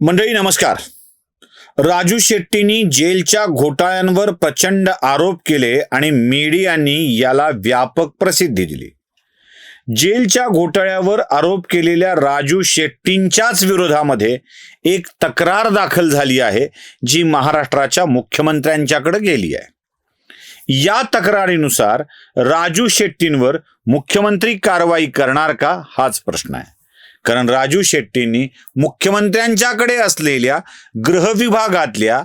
मंडळी नमस्कार. राजू शेट्टींनी जेलच्या घोटाळ्यांवर प्रचंड आरोप केले आणि मीडियांनी याला व्यापक प्रसिद्धी दिली. जेलच्या घोटाळ्यावर आरोप केलेल्या राजू शेट्टींच्याच विरोधामध्ये एक तक्रार दाखल झाली आहे जी महाराष्ट्राच्या मुख्यमंत्र्यांच्याकडे गेली आहे. या तक्रारीनुसार राजू शेट्टींवर मुख्यमंत्री कारवाई करणार का हाच प्रश्न आहे. कारण राजू शेट्टींनी मुख्यमंत्र्यांच्याकडे असलेल्या गृहविभागातल्या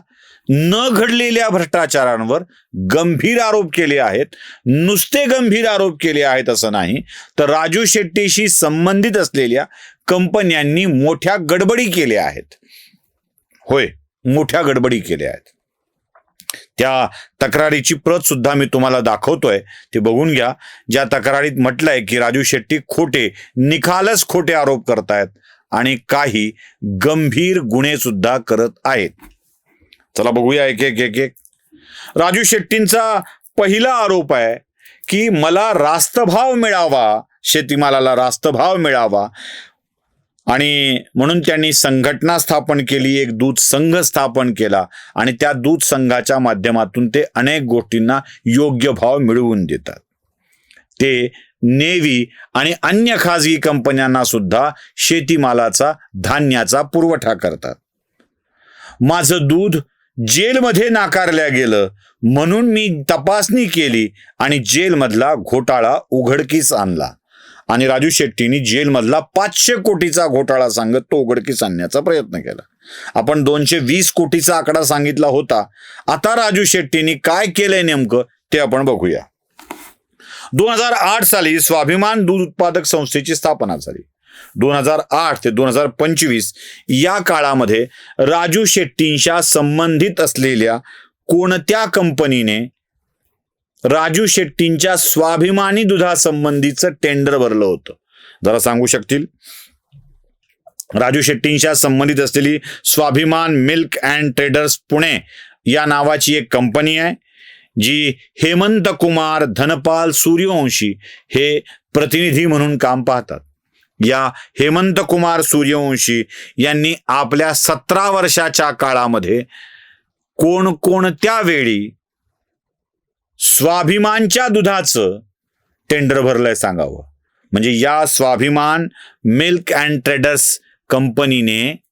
न घडलेल्या भ्रष्टाचारांवर गंभीर आरोप केले आहेत. नुसते गंभीर आरोप केले आहेत असं नाही. तर राजू शेट्टीशी संबंधित असलेल्या कंपन्यांनी मोठ्या गडबडी केल्या आहेत. होय मोठ्या गडबडी केल्या आहेत. त्या तक्रारीची प्रत सुद्धा मी तुम्हाला दाखवतोय. ते बघून घ्या. ज्या तक्रारीत म्हटलंय की राजू शेट्टी खोटे निखालच खोटे आरोप करतायत आणि काही गंभीर गुन्हे सुद्धा करत आहेत. चला बघूया एक एक एक एक. राजू शेट्टींचा पहिला आरोप आहे की मला रास्त भाव मिळावा शेतीमालाला रास्त भाव मिळावा. आणि म्हणून त्यांनी संघटना स्थापन केली एक दूध संघ स्थापन केला आणि त्या दूध संघाच्या माध्यमातून ते अनेक गोष्टींना योग्य भाव मिळवून देतात. ते नेव्ही आणि अन्य खाजगी कंपन्यांना सुद्धा शेतीमालाचा धान्याचा पुरवठा करतात. माझं दूध जेलमध्ये नाकारल्या गेलं म्हणून मी तपासणी केली आणि जेलमधला घोटाळा उघडकीस आणला. आणि राजू शेट्टींनी जेलमधला पाचशे कोटीचा घोटाळा सांगत तो उघडकीस आणण्याचा प्रयत्न केला. आपण दोनशे वीस कोटीचा आकडा सांगितला होता. आता राजू शेट्टींनी काय केलंय नेमकं ते आपण बघूया. दोन हजार आठ साली स्वाभिमान दूध उत्पादक संस्थेची स्थापना झाली. दोन हजार आठ ते दोन हजार पंचवीस या काळामध्ये राजू शेट्टींच्या संबंधित असलेल्या कोणत्या कंपनीने राजू शेट्टींच्या स्वाभिमानी दुधासंबंधीचं टेंडर भरलं होतं. जरा सांगू शकतील? राजू शेट्टींच्या संबंधित असलेली स्वाभिमान मिल्क अँड ट्रेडर्स पुणे या नावाची एक कंपनी आहे जी हेमंत कुमार धनपाल सूर्यवंशी हे प्रतिनिधी म्हणून काम पाहतात. या हेमंत कुमार सूर्यवंशी यांनी आपल्या सतरा वर्षाच्या काळामध्ये कोणकोणत्या वेळी स्वाभिमानच्या दुधाचं टेंडर भरलंय सांगावं. म्हणजे या स्वाभिमान मिल्क अँड ट्रेडर्स कंपनीने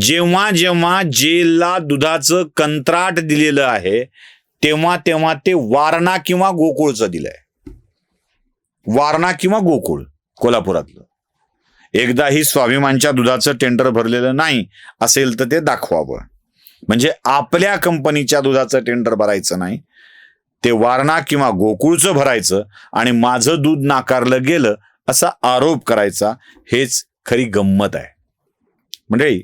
जेव्हा जेव्हा जेलला दुधाचं कंत्राट दिलेलं आहे तेव्हा तेव्हा ते वारणा किंवा गोकुळचं दिलंय. वारणा किंवा गोकुळ कोल्हापुरातलं. एकदाही स्वाभिमानच्या दुधाचं टेंडर भरलेलं नाही असेल तर ते दाखवावं. म्हणजे आपल्या कंपनीच्या दुधाचं टेंडर भरायचं नाही ते वारणा किंवा गोकुळचं भरायचं आणि माझं दूध नाकारलं गेलं असा आरोप करायचा हेच खरी गंमत आहे. म्हणजे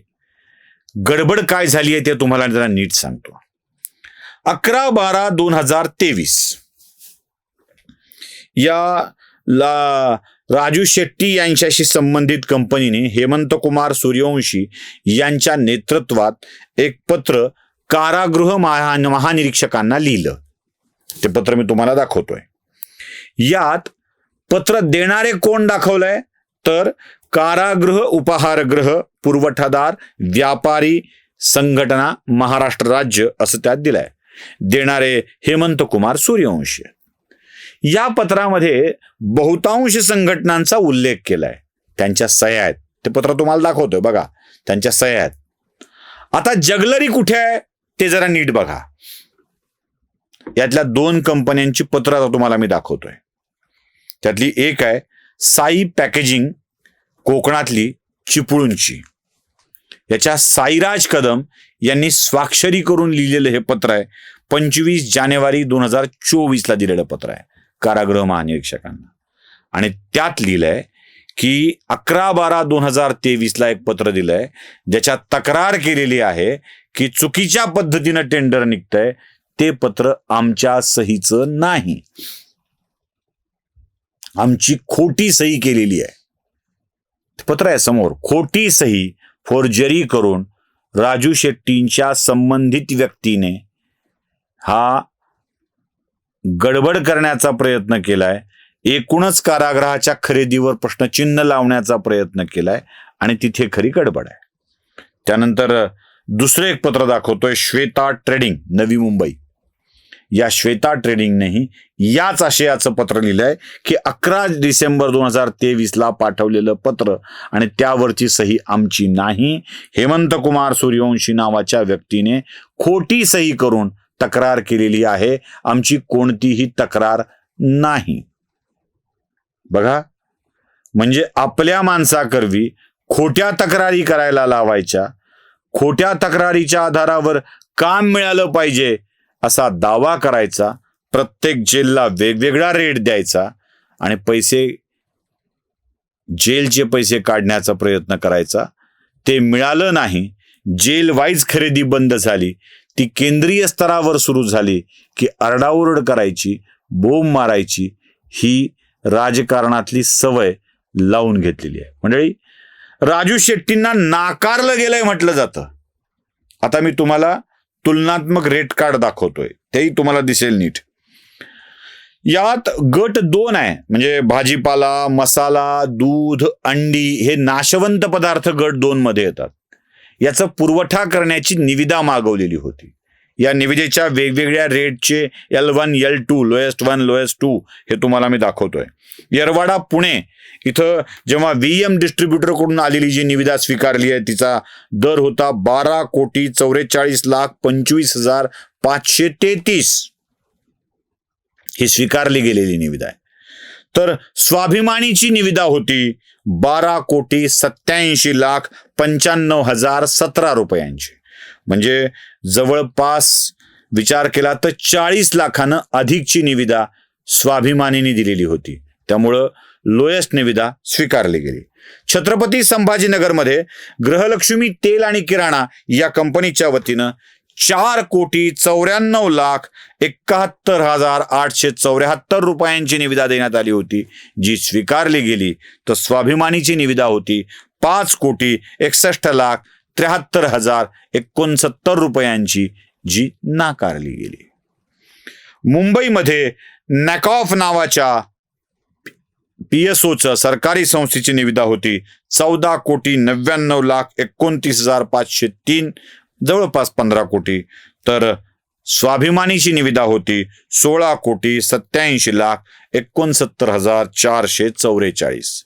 गडबड काय झाली आहे ते तुम्हाला जरा नीट सांगतो. अकरा बारा दोन हजार तेवीस. या ला राजू शेट्टी यांच्याशी संबंधित कंपनीने हेमंत कुमार सूर्यवंशी यांच्या नेतृत्वात एक पत्र कारागृह महा महानिरीक्षकांना लिहिलं. ते पत्र मी तुम्हाला दाखवतोय. यात पत्र देणारे कोण दाखवलंय? तर कारागृह उपहारगृह पुरवठादार व्यापारी संघटना महाराष्ट्र राज्य असं त्यात दिलंय. देणारे हेमंत कुमार सूर्यवंशी. या पत्रामध्ये बहुतांश संघटनांचा उल्लेख केलाय. त्यांच्या सह्या आहेत. ते पत्र तुम्हाला दाखवतोय बघा. त्यांच्या सह्या आहेत. आता जगलरी कुठे आहे? ते जरा नीट बघा. यातल्या दोन कंपन्यांची पत्र आता तुम्हाला मी दाखवतोय. त्यातली एक आहे साई पॅकेजिंग कोकणातली चिपळूणची. याच्या साईराज कदम यांनी स्वाक्षरी करून लिहिलेलं हे पत्र आहे पंचवीस जानेवारी दोन हजार चोवीसला दिलेलं पत्र आहे कारागृह महानिरीक्षकांना. आणि त्यात लिहिलंय की अकरा बारा दोन हजार तेवीसला एक पत्र दिलंय ज्याच्यात तक्रार केलेली आहे की चुकीच्या पद्धतीनं टेंडर निघतंय ते पत्र आमच्या सहीचं नाही. आमची खोटी सही केलेली आहे. पत्र आहे समोर. खोटी सही फोर्जरी करून राजू शेट्टींच्या संबंधित व्यक्तीने हा गडबड करण्याचा प्रयत्न केलाय. एकूणच कारागृहाच्या खरेदीवर प्रश्नचिन्ह लावण्याचा प्रयत्न केलाय आणि तिथे खरी गडबड आहे. त्यानंतर दुसरं एक पत्र दाखवतोय श्वेता ट्रेडिंग नवी मुंबई. या श्वेता ट्रेडिंगनेही याच आशयाचं पत्र लिहिलंय की अकरा डिसेंबर दोन हजार तेवीसला पाठवलेलं पत्र आणि त्यावरची सही आमची नाही. हेमंत कुमार सूर्यवंशी नावाच्या व्यक्तीने खोटी सही करून तक्रार केलेली आहे. आमची कोणतीही तक्रार नाही. बघा म्हणजे आपल्या माणसाकरवी खोट्या तक्रारी करायला लावायच्या. खोट्या तक्रारीच्या आधारावर काम मिळालं पाहिजे. असा दावा करायचा प्रत्येक जेलला वेगवेगळा रेट द्यायचा आणि पैसे जेलचे पैसे काढण्याचा प्रयत्न करायचा. ते मिळालं नाही. जेल वाईज खरेदी बंद झाली. ती केंद्रीय स्तरावर सुरू झाली की आरडाओरड करायची बोंब मारायची ही राजकारणातली सवय लावून घेतलेली आहे. मंडळी राजू शेट्टींना नाकारलं गेलंय म्हटलं जातं. आता मी तुम्हाला तुलनात्मक रेट कार्ड दाखवतोय. तेही तुम्हाला दिसेल नीट. यात गट दोन आहे. म्हणजे भाजीपाला मसाला दूध अंडी हे नाशवंत पदार्थ गट दोन मध्ये येतात. याचा पुरवठा करण्याची निविदा मागवलेली होती. या निविदेच्या वेगवेगळ्या रेटचे L one L two lowest one lowest two हे तुम्हाला मी दाखवतोय. येरवाडा पुणे इथं जेव्हा व्ही एम डिस्ट्रीब्युटरकडून आलेली जी निविदा स्वीकारली आहे तिचा दर होता बारा कोटी चौवेचाळीस लाख पंचवीस हजार पाचशे तेहतीस. ही स्वीकारली गेलेली निविदा आहे. तर स्वाभिमानीची निविदा होती बारा कोटी सत्याऐंशी लाख पंच्याण्णव हजार सतरा रुपयांची. म्हणजे जवळपास विचार केला तर चाळीस लाखानं अधिकची निविदा स्वाभिमानीने दिलेली होती. त्यामुळं लोयस्ट निविदा स्वीकारली गेली. छत्रपती संभाजीनगरमध्ये ग्रहलक्ष्मी तेल आणि किराणा या कंपनीच्या वतीनं चार कोटी चौऱ्याण्णव लाख एकाहत्तर हजार आठशे चौऱ्याहत्तर रुपयांची निविदा देण्यात आली होती. जी स्वीकारली गेली तर स्वाभिमानीची निविदा होती पाच कोटी एकसष्ट लाख त्र्याहत्तर हजार एकोणसत्तर रुपयांची जी नाकारली गेली. मुंबईमध्ये नॅकॉफ नावाच्या पी एस ओचं सरकारी संस्थेची निविदा होती. चौदा कोटी नव्याण्णव लाख एकोणतीस हजार पाचशे तीन जवळपास पंधरा कोटी. तर स्वाभिमानीची निविदा होती. सोळा कोटी सत्याऐंशी लाख एकोणसत्तर हजार चारशे चौवेचाळीस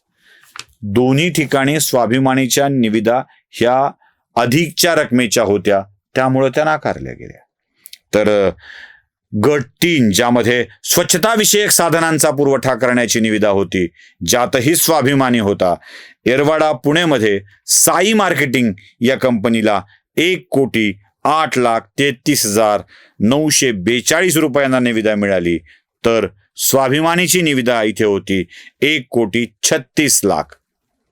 दोन्ही ठिकाणी स्वाभिमानीच्या निविदा ह्या अधिकच्या रकमेच्या होत्या त्यामुळे त्या नाकारल्या गेल्या. तर गट तीन ज्यामध्ये स्वच्छताविषयक साधनांचा पुरवठा करण्याची निविदा होती ज्यातही स्वाभिमानी होता एरवाडा पुणेमध्ये साई मार्केटिंग या कंपनीला एक कोटी आठ लाख तेहतीस हजार नऊशे बेचाळीस रुपयांना निविदा मिळाली. तर स्वाभिमानीची निविदा इथे होती एक कोटी छत्तीस लाख.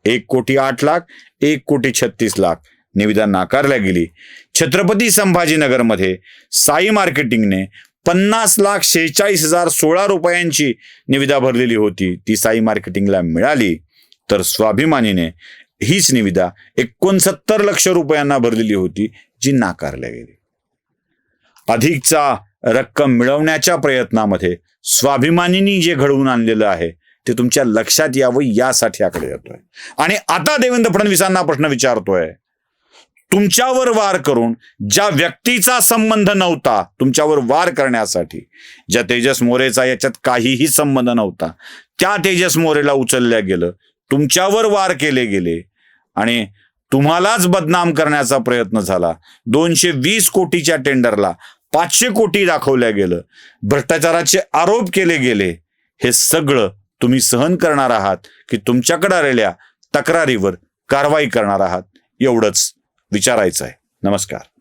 एक कोटी आठ लाख एक कोटी छत्तीस लाख. निविदा नाकारल्या गेली. छत्रपती संभाजीनगरमध्ये साई मार्केटिंगने पन्नास लाख शेहेचाळीस हजार सोळा रुपयांची निविदा भरलेली होती. ती साई मार्केटिंगला मिळाली. तर स्वाभिमानीने हीच निविदा एकोणसत्तर लक्ष रुपयांना भरलेली होती जी नाकारल्या गेली. अधिकचा रक्कम मिळवण्याच्या प्रयत्नामध्ये स्वाभिमानींनी जे घडवून आणलेलं आहे ते तुमच्या लक्षात यावं यासाठी आकडे येतोय आणि आता देवेंद्र फडणवीसांना प्रश्न विचारतोय. तुमच्यावर वार करून ज्या व्यक्तीचा संबंध नव्हता तुमच्यावर वार करण्यासाठी ज्या तेजस मोरेचा याच्यात काहीही संबंध नव्हता त्या तेजस मोरेला उचलल्या गेलं तुमच्यावर वार केले गेले आणि तुम्हालाच बदनाम करण्याचा प्रयत्न झाला. दोनशे वीस कोटीच्या टेंडरला पाचशे कोटी दाखवल्या गेलं. भ्रष्टाचाराचे आरोप केले गेले. हे सगळं तुम्ही सहन करणार आहात की तुमच्याकडे आलेल्या तक्रारीवर कारवाई करणार आहात. एवढंच. विचारायचं आहे नमस्कार.